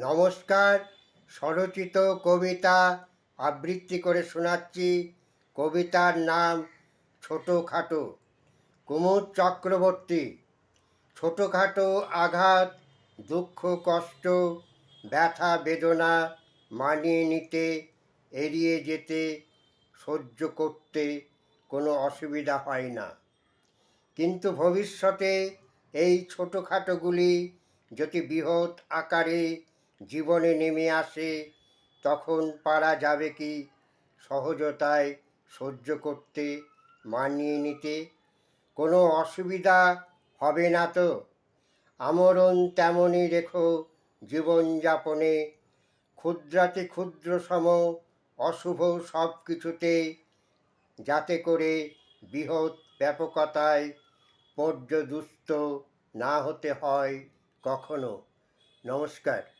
নমস্কার, স্বরচিত কবিতা আবৃত্তি করে শোনাচ্ছি কবিতার নাম ছোটোখাটো, কুমুদ চক্রবর্তী। ছোটোখাটো আঘাত, দুঃখ, কষ্ট, ব্যথা, বেদনা মানিয়ে নিতে, এড়িয়ে যেতে, সহ্য করতে কোনো অসুবিধা হয় না। কিন্তু ভবিষ্যতে এই ছোটোখাটোগুলি যদি বৃহৎ আকারে জীবনে নেমে আসে, তখন পারা যাবে কি? সহজতায় সহ্য করতে, মানিয়ে নিতে। কোনো অসুবিধা হবে না তো? আমরণ তেমনই রেখো জীবনযাপনে। ক্ষুদ্রাতি ক্ষুদ্র সম, অশুভ সব কিছুতে, যাতে করে বৃহৎ ব্যাপকতায় পর্যদুস্ত না হতে হয় কখনো। নমস্কার।